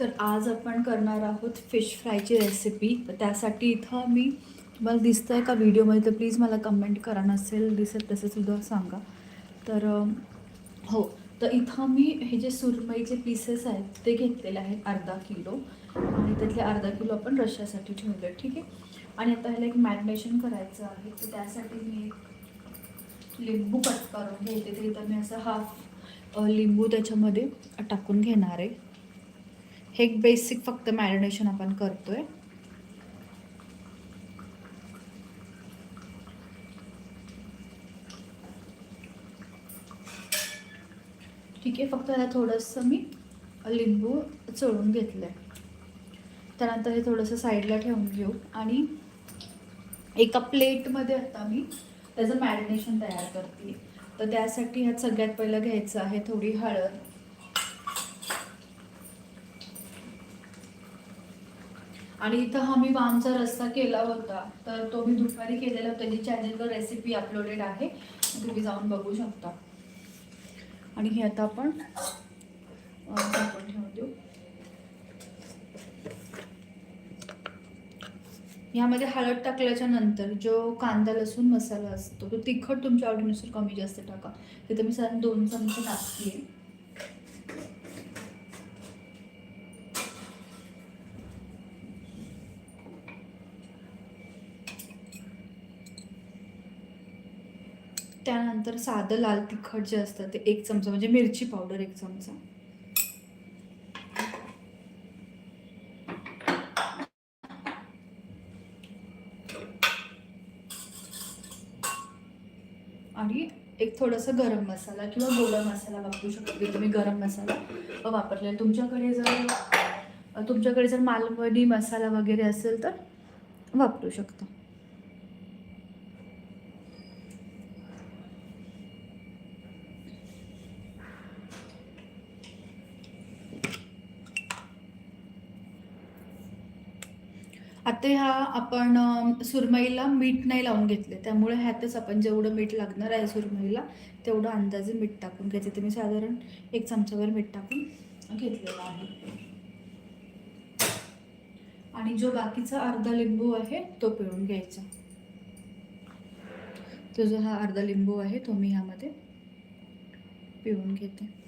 तर आज आपण करणार आहोत फिश फ्रायची रेसिपी तर त्यासाठी इथं मी तुम्हाला दिसतं आहे का व्हिडिओमध्ये तर प्लीज मला कमेंट करा. नसेल दिसत तसंसुद्धा सांगा. तर हो. तर इथं मी हे जे सुरमईचे पीसेस आहेत ते घेतलेले आहेत अर्धा किलो. आणि त्यातले अर्धा किलो आपण रश्यासाठी ठेवले ठीक आहे? आणि आता ह्याला एक मॅरिनेशन करायचं आहे. तर त्यासाठी मी एक लिंबू कट करून घेते. तर इथं मी असं हाफ लिंबू त्याच्यामध्ये टाकून घेणार आहे. हे एक बेसिक फक्त मॅरिनेशन आपण करतोय. ठीक आहे फक्त ह्याला थोडंसं मी लिंबू चोळून घेतलं आहे त्यानंतर हे थोडंसं साईडला ठेवून घेऊ. आणि एका प्लेटमध्ये आता मी त्याचं मॅरिनेशन तयार करते. तर त्यासाठी ह्यात सगळ्यात पहिलं घ्यायचं आहे थोडी हळद. आणि इथं हा मी वामचा रस्सा केला होता. तर तो मी दुपारी केलेला होता. त्याची चॅनलवर रेसिपी अपलोडेड आहे तुम्ही जाऊन बघू शकता. आणि हे आता आपण झाकून ठेवून देऊ यामध्ये हळद टाकल्याच्या नंतर जो कांदा लसूण मसाला असतो तो तिखट तुमच्या आवडीनुसार कमी जास्त टाका. तिथं मी साधारण दोन चमचे टाकते त्यानंतर साधं लाल तिखट जे असतं ते एक चमचा म्हणजे मिरची पावडर एक चमचा. आणि एक थोडंसं गरम मसाला किंवा गोडा मसाला वापरू शकतो की तुम्ही गरम मसाला वापरलेला. तुमच्याकडे जर तुमच्याकडे जर मालवणी मसाला वगैरे असेल तर वापरू शकता. आता ह्या आपण सुरमईला मीठ नाही लावून घेतले. त्यामुळे ह्यातच आपण जेवढं मीठ लागणार आहे सुरमईला तेवढं अंदाजे मीठ टाकून घ्यायचे. ते मी साधारण एक चमचाभर मीठ टाकून घेतलेलं आहे. आणि जो बाकीचा अर्धा लिंबू आहे तो पिळून घ्यायचा. तो जो हा अर्धा लिंबू आहे तो मी ह्यामध्ये पिळून घेते.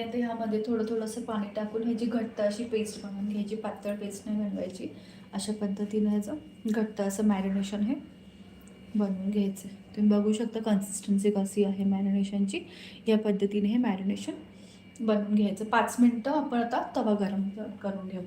आणि आता ह्यामध्ये थोडं थोडंसं पाणी टाकून ह्याची घट्ट अशी पेस्ट बनवून घ्यायची पातळ पेस्ट नाही बनवायची. अशा पद्धतीनं ह्याचं घट्ट असं मॅरिनेशन हे बनवून घ्यायचं. तुम्ही बघू शकता कन्सिस्टन्सी कशी आहे मॅरिनेशनची या पद्धतीने हे मॅरिनेशन बनवून घ्यायचं. पाच मिनटं आपण आता तवा गरम करून घेऊ.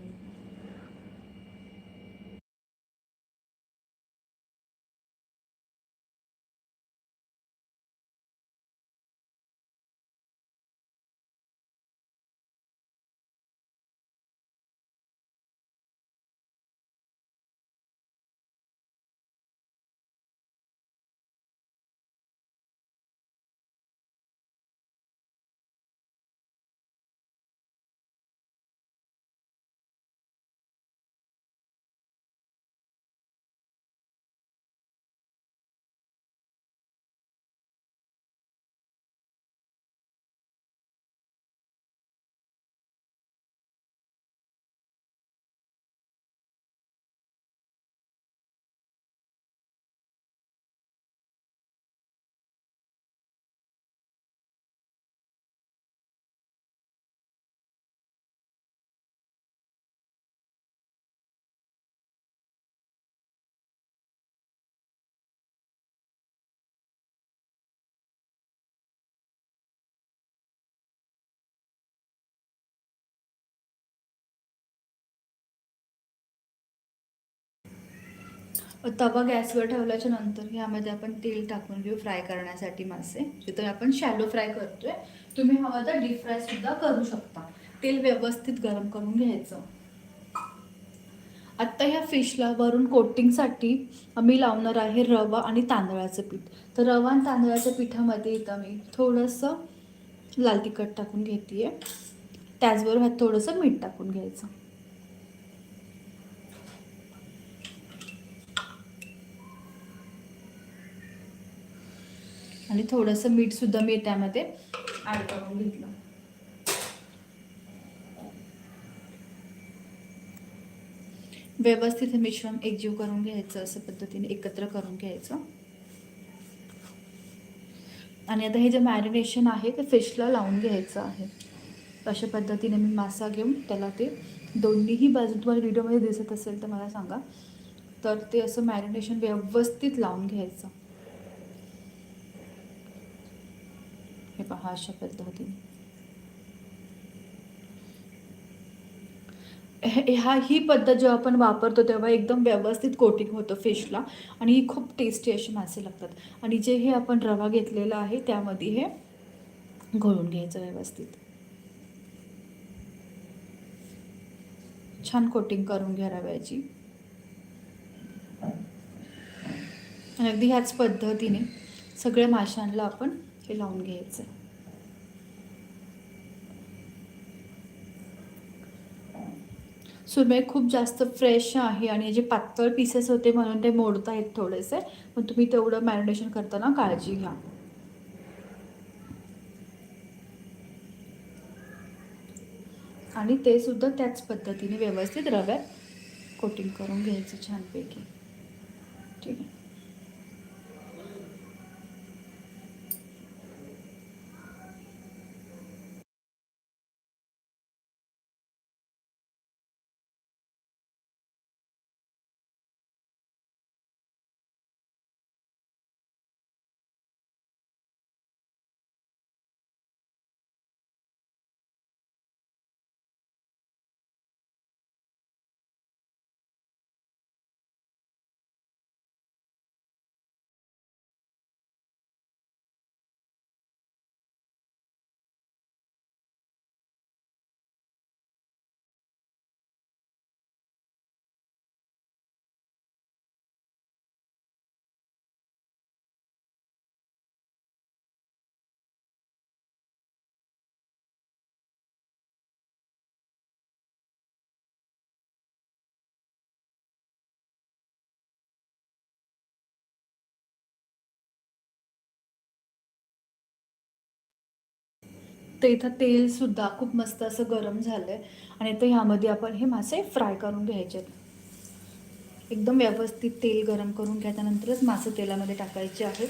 तवा गॅसवर ठेवल्याच्या नंतर यामध्ये आपण तेल टाकून घेऊ फ्राय करण्यासाठी मासे. जिथं आपण शॅलो फ्राय करतोय तुम्ही हवं तर डीप फ्राय सुद्धा करू शकता. तेल व्यवस्थित गरम करून घ्यायचं. आत्ता ह्या फिशला वरून कोटिंगसाठी मी लावणार आहे रवा आणि तांदळाचं पीठ. तर रवा आणि तांदळाच्या पिठामध्ये इथं मी थोडंसं लाल तिखट टाकून घेते आहे त्याचबरोबर ह्यात थोडंसं मीठ टाकून घ्यायचं. आणि थोडंसं मीठसुद्धा मी त्यामध्ये ॲड करून घेतलं. व्यवस्थित हे मिश्रण एकजीव करून घ्यायचं असं पद्धतीने एकत्र करून घ्यायचं. आणि आता हे जे मॅरिनेशन आहे ते फिशला लावून घ्यायचं आहे. अशा पद्धतीने मी मासा घेऊन त्याला ते दोन्हीही बाजू तुम्हाला व्हिडिओमध्ये दिसत असेल तर मला सांगा. तर ते असं मॅरिनेशन व्यवस्थित लावून घ्यायचं. हे पहा अशा पद्धतीने ह्या ही पद्धत जेव्हा आपण वापरतो तेव्हा एकदम व्यवस्थित कोटिंग होतं फिशला आणि ही खूप टेस्टी अशी मासे लागतात. आणि जे हे आपण रवा घेतलेला आहे त्यामध्ये हे घोळून घ्यायचं व्यवस्थित. छान कोटिंग करून घ्या रव्याची आणि अगदी ह्याच पद्धतीने सगळ्या माशांना आपण हे लावून घ्यायचं. सुरमई खूप जास्त फ्रेश आहे आणि जे पातळ पीसेस होते म्हणून ते मोडत आहेत थोडेसे. पण तुम्ही तेवढं मॅरिनेशन करताना काळजी घ्या. आणि ते सुद्धा त्याच पद्धतीने व्यवस्थित रव्यात कोटिंग करून घ्यायचं छानपैकी. ठीक आहे. तर इथं तेलसुद्धा खूप मस्त असं गरम झालं आहे आणि आता ह्यामध्ये आपण हे मासे फ्राय करून घ्यायचे आहेत. एकदम व्यवस्थित तेल गरम करून घ्या त्यानंतरच मासे तेलामध्ये टाकायचे आहेत.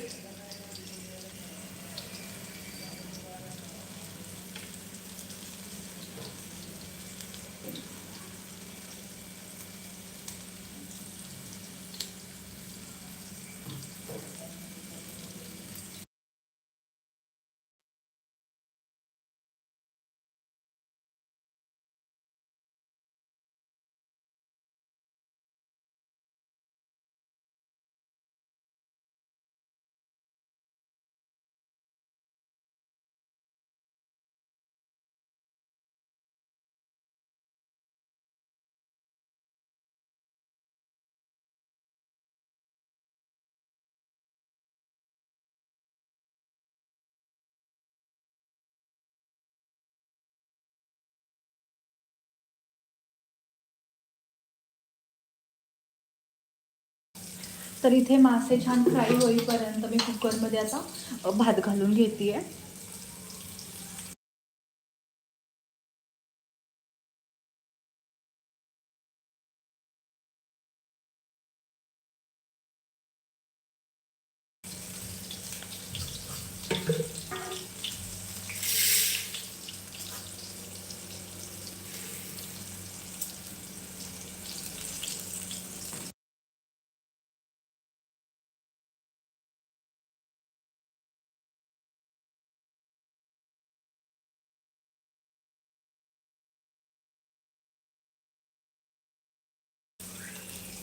तर इथे मासे छान फ्राय होईपर्यंत मी कुकरमध्ये आता भात घालून घेते आहे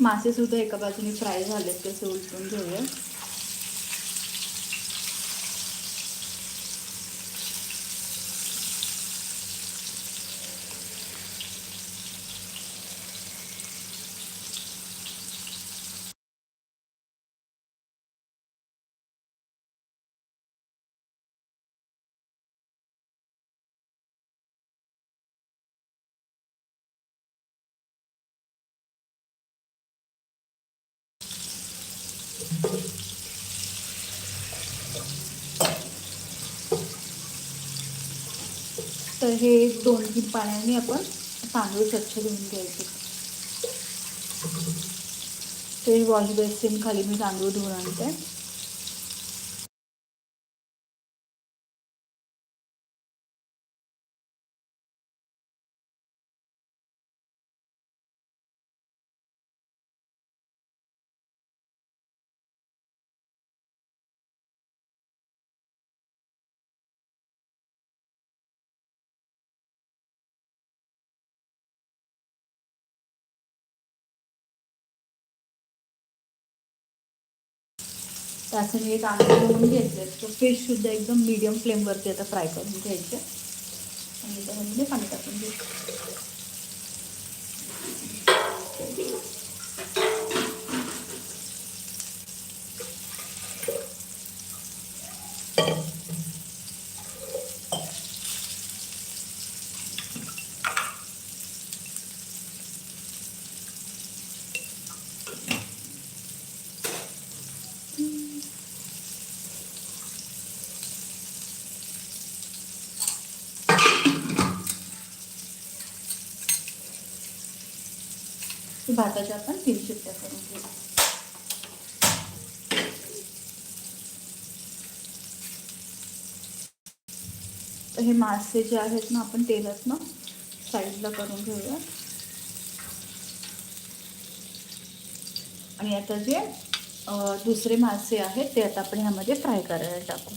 मासे सुद्धा एका बाजूने फ्राय झालेत तसे उलटून घेऊया. तर हे दोन तीन पाण्याने आपण तांदूळ स्वच्छ धुवून घ्यायचे. ते वॉश बेसिन खाली मी तांदूळ धुवून आणते. त्याचे मी तांदूळ म्हणून घेतले तो फिशसुद्धा एकदम मीडियम फ्लेमवरती आता फ्राय करून घ्यायचं. आणि त्यामध्ये पाणी टाकून घ्यायचं. भाताच्या आपण तीन शिट्ट्या करून घेऊ. तर हे मासे जे आहेत ना आपण तेलात ना साईडला करून घेऊया. आणि आता जे दुसरे मासे आहेत ते आता आपण ह्यामध्ये फ्राय करायला टाकू.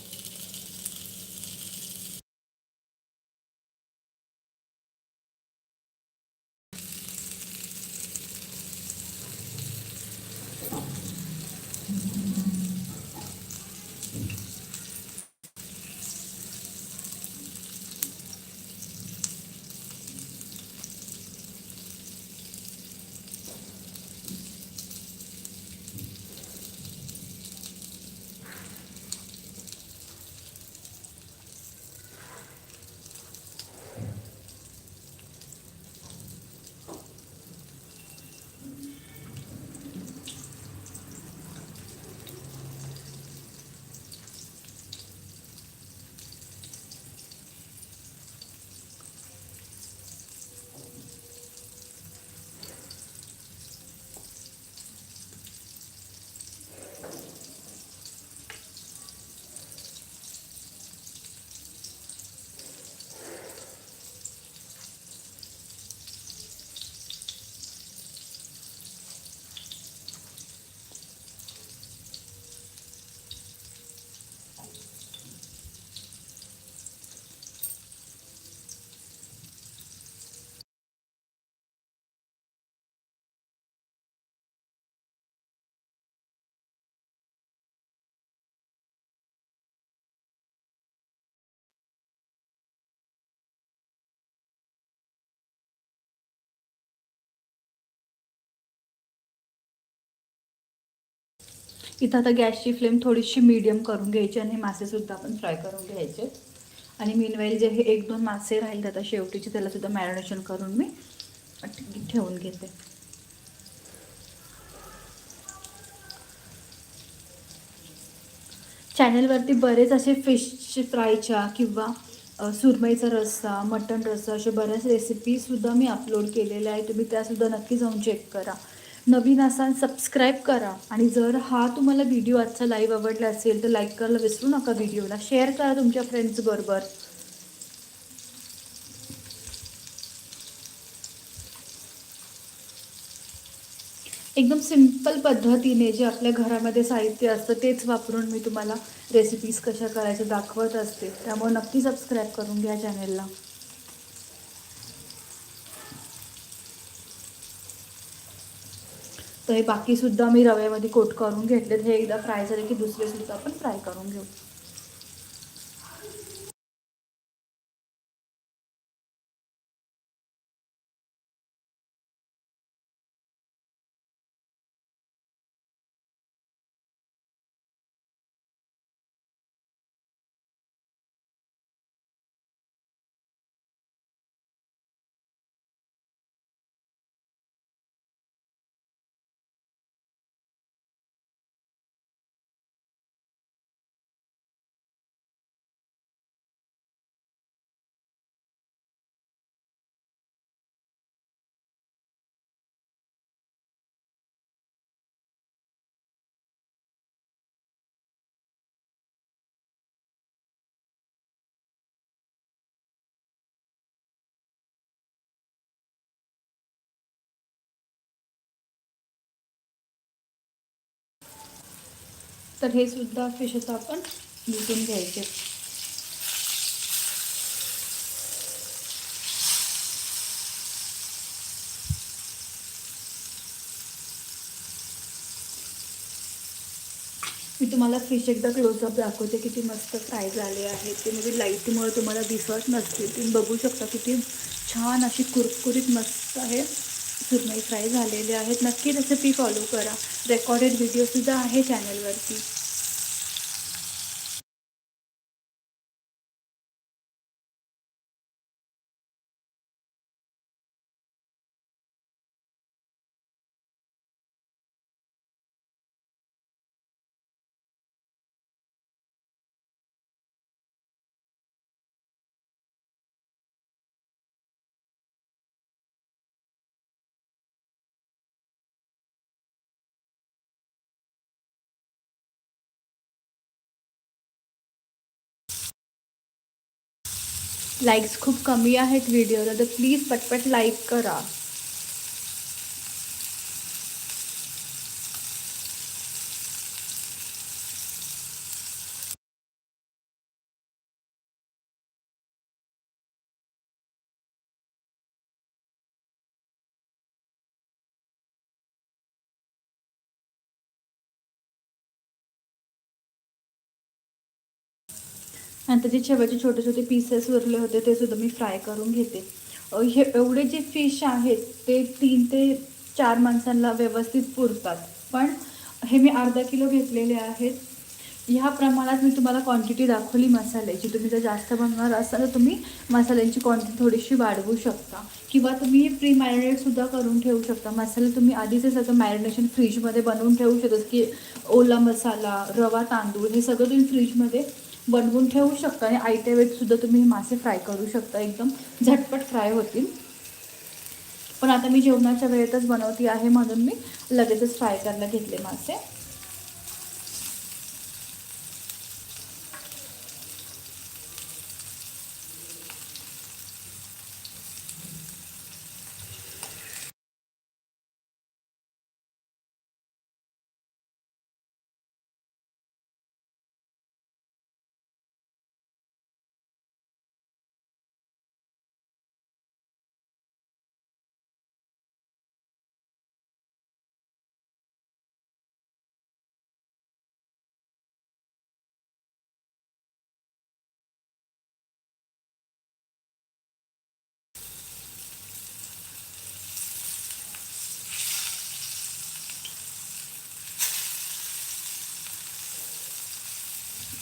इथं आता गॅसची फ्लेम थोडीशी मीडियम करून घ्यायची आणि मासेसुद्धा आपण फ्राय करून घ्यायचे. आणि मीनवाईल जे हे एक दोन मासे राहिले आता शेवटीचे त्यालासुद्धा मॅरिनेशन करून मी ठेवून घेते. चॅनलवरती बरेच असे फिश फ्रायच्या किंवा सुरमईचा रस्सा मटन रस्सा अशा बऱ्याच रेसिपीसुद्धा मी अपलोड केलेल्या आहे तुम्ही त्यासुद्धा नक्की जाऊन चेक करा. नवीन असाल सबस्क्राईब करा. आणि जर हा तुम्हाला व्हिडिओ आजचा लाईव्ह आवडला असेल तर लाईक करायला विसरू नका व्हिडिओला शेअर करा तुमच्या फ्रेंड्सबरोबर एकदम सिंपल पद्धतीने जे आपल्या घरामध्ये साहित्य असतं तेच वापरून मी तुम्हाला रेसिपीज कशा करायच्या दाखवत असते. त्यामुळे नक्की सबस्क्राईब करून घ्या चॅनेलला तर हे बाकीसुद्धा मी रव्यामध्ये कोट करून घेतलेत. हे एकदा फ्राय झाले की दुसरेसुद्धा आपण फ्राय करून घेऊ. तर हे सुद्धा फिश आता आपण विकून घ्यायचे. मी तुम्हाला फिश एकदा क्लोजअप दाखवते किती मस्त फ्राय झाले आहेत. ते म्हणजे लाईटमुळे तुम्हाला दिसत नसतील. तुम्ही बघू शकता किती छान अशी कुरकुरीत मस्त आहे. सुरमई फ्राय झालेले आहेत. नक्की रेसिपी फॉलो करा. रेकॉर्डेड व्हिडिओसुद्धा आहे चॅनलवरती लाईक्स खूप कमी आहेत व्हिडिओला तर प्लीज पटपट लाईक करा. आणि त्याचे शेवटचे छोटे छोटे पीसेस उरले होते ते सुद्धा मी फ्राय करून घेते. हे एवढे जे फिश आहेत ते तीन ते चार माणसांना व्यवस्थित पुरतात. पण हे मी अर्धा किलो घेतलेले आहेत. ह्या प्रमाणात मी तुम्हाला क्वांटिटी दाखवली मसाल्याची. तुम्ही जर जास्त बनवणार असाल तर तुम्ही मसाल्यांची क्वांटिटी थोडीशी वाढवू शकता. किंवा तुम्ही प्री मॅरिनेटसुद्धा करून ठेवू शकता. मसाले तुम्ही आधीच सगळं मॅरिनेशन फ्रीजमध्ये बनवून ठेवू शकता. की ओला मसाला रवा तांदूळ हे सगळं तुम्ही फ्रीजमध्ये बनवून ठेवू शकता आणि आयत्या वेळेतसुद्धा तुम्ही मासे फ्राय करू शकता. एकदम झटपट फ्राय होतील. पण आता मी जेवणाच्या वेळेतच बनवती आहे म्हणून मी लगेचच फ्राय करायला घेतले मासे.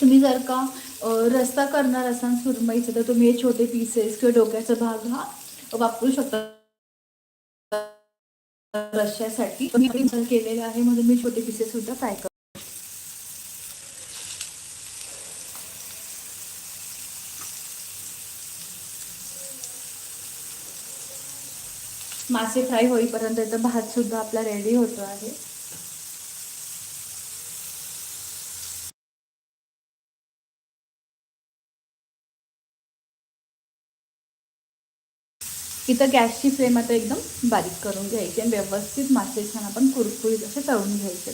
तुम्ही जर का रस्ता करणार असाल सुरमईचं तर तुम्ही हे छोटे पीसेस किंवा डोक्याचा भाग हा वापरू शकता. रश्यासाठी केलेलं आहे म्हणून मी छोटे पीसेस सुद्धा फ्राय करतो. मासे फ्राय होईपर्यंत भात सुद्धा आपला रेडी होतो आहे. इथं गॅसची फ्लेम आता एकदम बारीक करून घ्यायची आणि व्यवस्थित मासे छान आपण कुरकुरीत असे तळून घ्यायचे.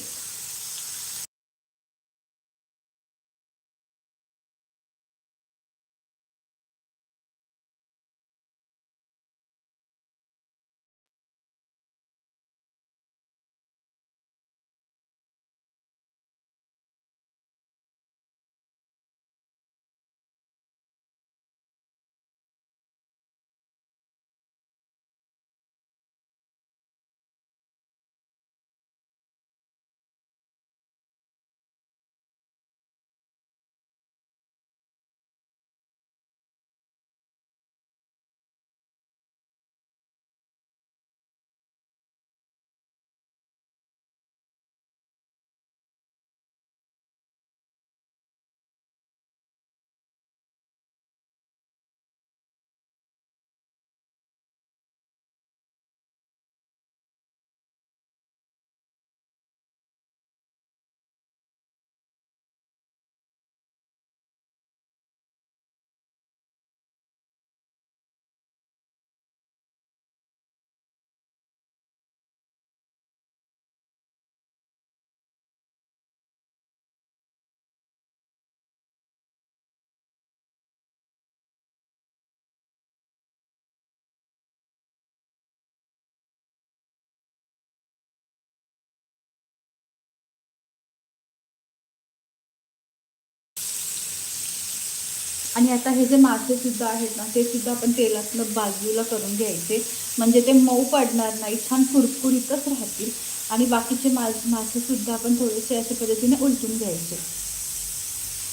आणि आता हे जे मासेसुद्धा आहेत ना ते सुद्धा आपण तेलातलं बाजूला करून घ्यायचे. म्हणजे ते मऊ पडणार नाही छान कुरकुरीतच राहतील. आणि बाकीचे मा मासेसुद्धा आपण थोडेसे अशा पद्धतीने उलटून घ्यायचे.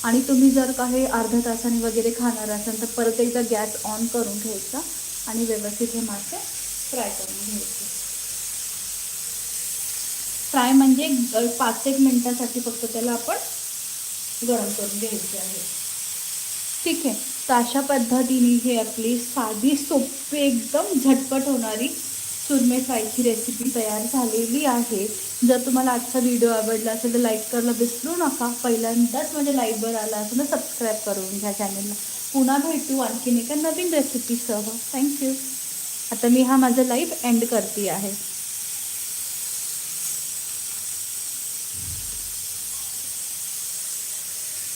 आणि तुम्ही जर काही अर्ध्या तासाने वगैरे खाणार असाल तर परत एकदा गॅस ऑन करून घ्यायचा आणि व्यवस्थित हे मासे फ्राय करून घ्यायचे. फ्राय म्हणजे पाच एक मिनटासाठी फक्त त्याला आपण गरम करून घ्यायचे आहे. ठीक आहे. तर अशा पद्धतीने हे आपली साधी सोपी एकदम झटपट होणारी सुरमई फ्रायची रेसिपी तयार झालेली आहे. जर तुम्हाला आजचा व्हिडिओ आवडला असेल तर लाईक करायला विसरू नका. पहिल्यांदाच म्हणजे लाईकवर आला असेल तर सबस्क्राईब करून घ्या चॅनलला पुन्हा भेटू आणखीन एका नवीन रेसिपीसह थँक्यू आता मी हा माझा लाईव्ह एंड करते आहे.